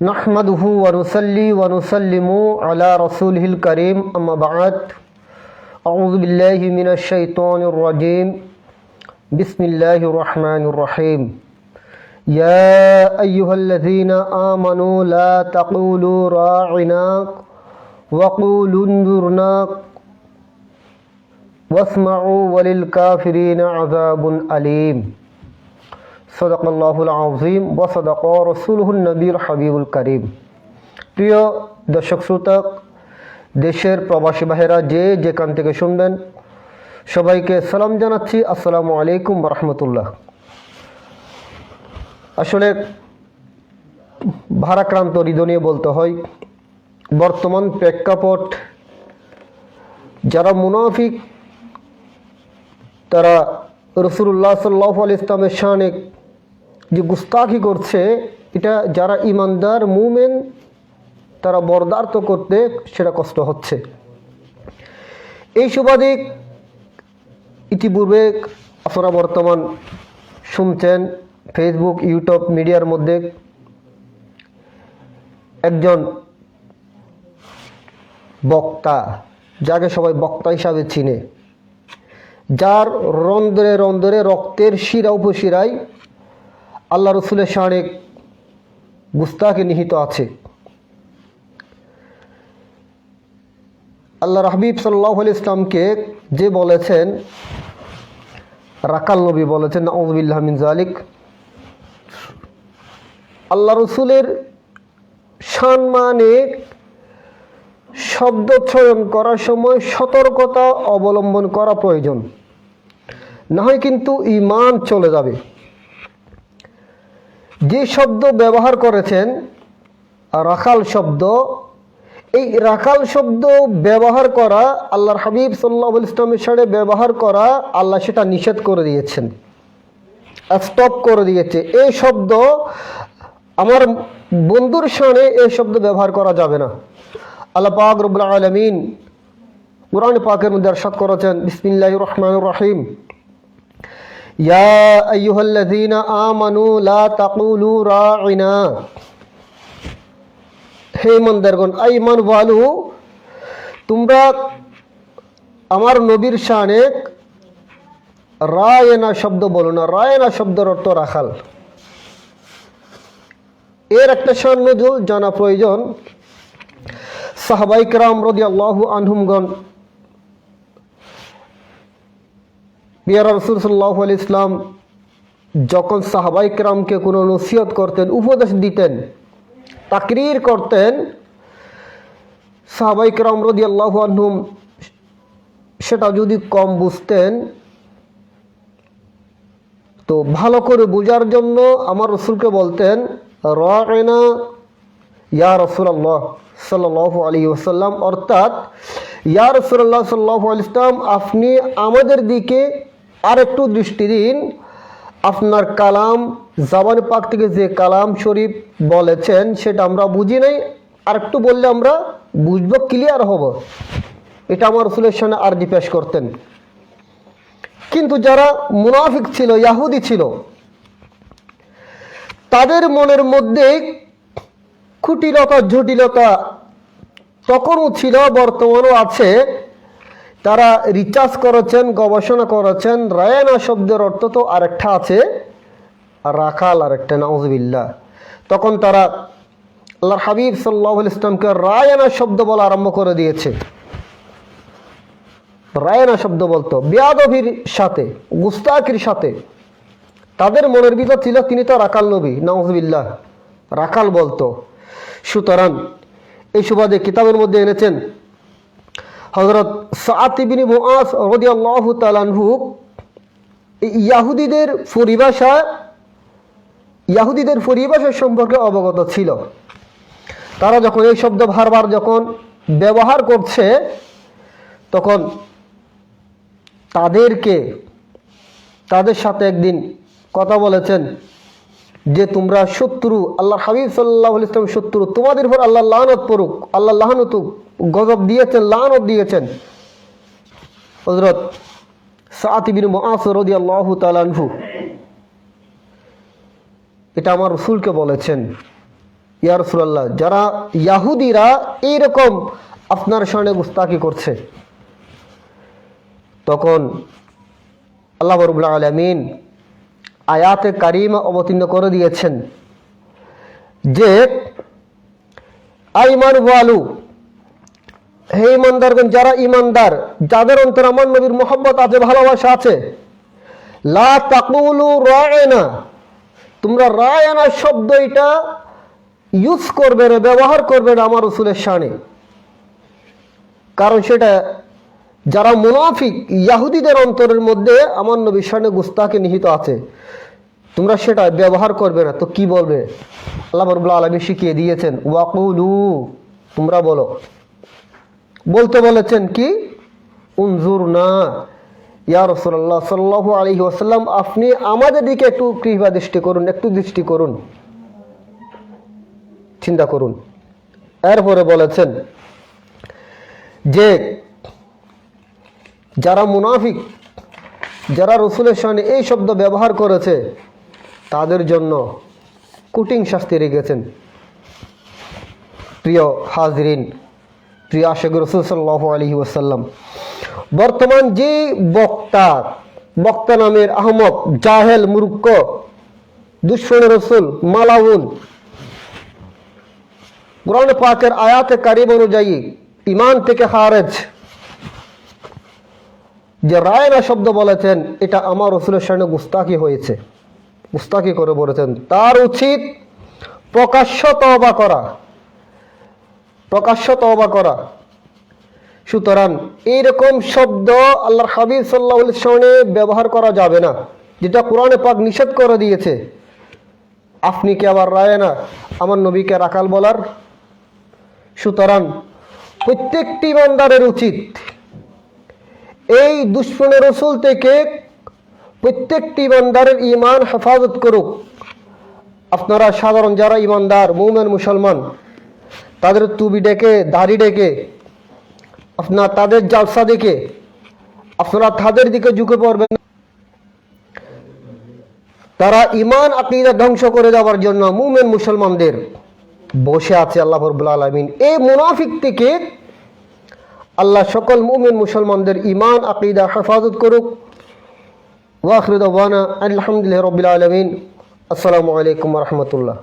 نحمد ورسلی ونسلم علی رسول الکریم اما بعد اعوذ باللہ من الشیطان الرجیم بسم اللہ الرحمن الرحیم یا ایہا الذین آمنوا لا تقولوا راعنا وقولوا انظرنا واسمعوا وللکافرین عذاب علیم সদকল্লাহুল আজিম সদক রসুলহুল হাবিবুল করিম। প্রিয় দর্শক শ্রোতক দেশের প্রবাসী বাহেরা যে যেখান থেকে শুনবেন, সবাইকে সালাম জানাচ্ছি। আসসালামু আলাইকুম রহমতুল্লাহ। আসলে ভারাক্রান্ত হৃদয় বলতে হয়, বর্তমান প্রেক্ষাপট যারা মুনাফিক, তারা রসুল্লাহ সাল্লাহ আল ইসলামের শানে যে গুস্তাখি করছে, এটা যারা ইমানদার, মুমেন, তারা বরদার্থ করতে সেটা কষ্ট হচ্ছে। এই সুবাদে ইতিপূর্বে আপনারা বর্তমান শুনছেন ফেসবুক ইউটিউব মিডিয়ার মধ্যে একজন বক্তা, যাকে সবাই বক্তা হিসাবে চিনে, যার রন্ধরে রন্ধরে রক্তের শিরা উপশিরায় আল্লাহ রসুলের সাড়ে গুস্তাকে নিহিত আছে। আল্লাহ হাবিব সাল্লাহ আলি ইসলামকে যে বলেছেন, রাকাল নবী বলেছেন নওয়াজবিল্লাহ মিন জালিক আল্লাহ রসুলের সম্মানে শব্দ চয়ন করার সময় সতর্কতা অবলম্বন করা প্রয়োজন। না হয় কিন্তু ইমান চলে যাবে। যে শব্দ ব্যবহার করেছেন, রাখাল শব্দ, এই রাখাল শব্দ ব্যবহার করা, আল্লাহর হাবিব সাল্লাহ ইসলামের সাথে ব্যবহার করা, আল্লাহ সেটা নিষেধ করে দিয়েছেন স্টপ করে দিয়েছে। এই শব্দ, আমার বন্ধুর সামনে এই শব্দ ব্যবহার করা যাবে না। আল্লাহ পাক রব্বুল আলমিন কোরআন পাকের মধ্যে আরশাদ করেছেন বিসমিল্লাহ রহমান রহিম। ইয়া আইয়ুহাল্লাযীনা আমানু লা তাকুলু রাঈনা। হে ইমানদারগণ আই ইমান ওয়ালু, তোমরা আমার নবীর শানে রায়না শব্দ বলো না, রায়না শব্দের অর্থ রাখাল। এর একটা সন্নজুল জানা প্রয়োজন। সাহাবাই কেরাম রদি আল্লাহ আনহুমগণ পিয়ারা রসুল সাল্লাহ আলি ইসলাম যখন সাহাবাই কেরামকে কোনো নসিহত করতেন, উপদেশ দিতেন, তাকরির করতেন সাহাবাই কেরাম রদি আল্লাহ আনহুম সেটা যদি কম বুঝতেন, তো ভালো করে বোঝার জন্য আমার রসুলকে বলতেন রায়না ইয়া রসুল্লাহ সাল্লাহ আলী ওসাল্লাম অর্থাৎ, ইয়া রসুল্লাহ সাল্লাহ আলি ইসলাম আপনি আমাদের দিকে আর একটু দৃষ্টি দিন। আপনার কালাম, জাবান পাক থেকে যে কালাম শরীফ বলেছেন, সেটা আমরা বুঝি নাই। আর একটু বললে আমরা বুঝব ক্লিয়ার হব। এটা আমার রসুলের সামনে আর্জি পেশ করতেন। কিন্তু যারা মুনাফিক ছিল, ইয়াহুদি ছিল, তাদের মনের মধ্যে কুটিলতা জটিলতা তখনও ছিল, বর্তমানও আছে। তারা রিচার্জ করেছেন, গবেষণা করেছেন, রায়ানা শব্দের অর্থ তো আরেকটা আছে, রাখাল আরেকটা নাউজবিল্লা তখন তারা আল্লাহর হাবিব সাল্লাহ ইসলামকে রায়ানা শব্দ বলা আরম্ভ করে দিয়েছে। রায়না শব্দ বলতো বেয়াদভির সাথে গুস্তাকির সাথে, তাদের মনের ভিতর ছিল তিনি তো রাকাল নবী, নাউজবিল্লাহ। রাকাল বলতো, সুতরাং এই সুবাদে কিতাবের মধ্যে এনেছেন হজরত সাতিবিনী মুআস রদিয়াল্লাহু তালানহু ইয়াহুদিদের পরিভাষা ইয়াহুদিদের পরিভাষা সম্পর্কে অবগত ছিল। তারা যখন এই শব্দ বারবার যখন ব্যবহার করছে, তখন তাদেরকে, তাদের সাথে একদিন কথা বলেছেন যে তোমরা শত্রু আল্লাহ হাবিব সাল্লাহ ইসলাম শত্রু, তোমাদের উপর আল্লাহ লানত পড়ুক, আল্লাহ লাহনত গজব দিয়েছেন, লানত দিয়েছেন। হজরত সাতিবিন তালানহু এটা আমার রসুলকে বলেছেন, ইয়া রসুল্লাহ যারা ইয়াহুদিরা এইরকম আপনার সামনে গুস্তাকি করছে, তখন আল্লাহ রবুল্লা আলমিন আয়াতে কারিমা অবতীর্ণ করে দিয়েছেন যে, আইমান ওয়ালু হে ইমানদারগণ, যারা ইমানদার, যাদের অন্তর আমার নবীর মোহাম্মত আছে, ভালোবাসা আছে, লা তাকুলু রায়না। তোমরা রায়না শব্দ এটা ইউজ করবে না, ব্যবহার করবে না আমার রসুলের শানে। কারণ সেটা যারা মুনাফিক, ইয়াহুদিদের অন্তরের মধ্যে আমার নবীর শানে গুস্তাকে নিহিত আছে, তোমরা সেটা ব্যবহার করবে না। তো কি বলবে? আল্লাহ রবুল্লা আলমী শিখিয়ে দিয়েছেন, ওয়াকুলু তোমরা বলো। বলতে বলেছেন কি? উনজুর না ইয়া রসুল্লাহ সাল্লাহ আলহি ওসাল্লাম আপনি আমাদের দিকে একটু কৃপা দৃষ্টি করুন, একটু দৃষ্টি করুন। চিন্তা করুন। এরপরে বলেছেন যে যারা মুনাফিক, যারা রসুলের সামনে এই শব্দ ব্যবহার করেছে, তাদের জন্য কুটিং শাস্তি রেখেছেন। প্রিয় হাজরিন, প্রিয় আশেখ রসুল সাল্লাহ আলহি ওসাল্লাম বর্তমান যে বক্তা বক্তা নামের আহমদ জাহেল মুরুক্ক, দুশ্মন রসুল মালাউন, কোরআন পাকের আয়াতে কারিব অনুযায়ী ইমান থেকে হারেজ যে রায়না শব্দ বলেছেন, এটা আমার রসুলের সামনে গুস্তাকি হয়েছে। গুস্তাকি করে বলেছেন, তার উচিত প্রকাশ্য তবা করা। প্রকাশ্য তবা করা। সুতরাং এইরকম শব্দ আল্লাহর হাবিব সাল্লাহ সামনে ব্যবহার করা যাবে না, যেটা কোরআনে পাক নিষেধ করে দিয়েছে। আপনি কি আবার রায় না? আমার নবীকে রাখাল বলার? সুতরাং প্রত্যেকটি ইমানদারের উচিত এই দুশ্মনের রসুল থেকে প্রত্যেকটি ইমানদারের ইমান হেফাজত করুক। আপনারা সাধারণ যারা ইমানদার, মৌমেন, মুসলমান, তাদের তুবি ডেকে, দাড়ি ডেকে, আপনার তাদের জালসা দেখে, আপনারা তাদের দিকে ঝুঁকে পড়বেন। তারা ইমান আকিদা ধ্বংস করে যাওয়ার জন্য মুমেন, মুসলমানদের বসে আছে আল্লাহ আলমিন। এই মুনাফিক থেকে আল্লাহ সকল মুমিন মুসলমানদের ইমান আকিদা হেফাজত করুক। ওয়াখরুদ আলহামদুলিল্লাহ রবিল আলমিন। আসসালামু আলাইকুম রহমতুল্লাহ।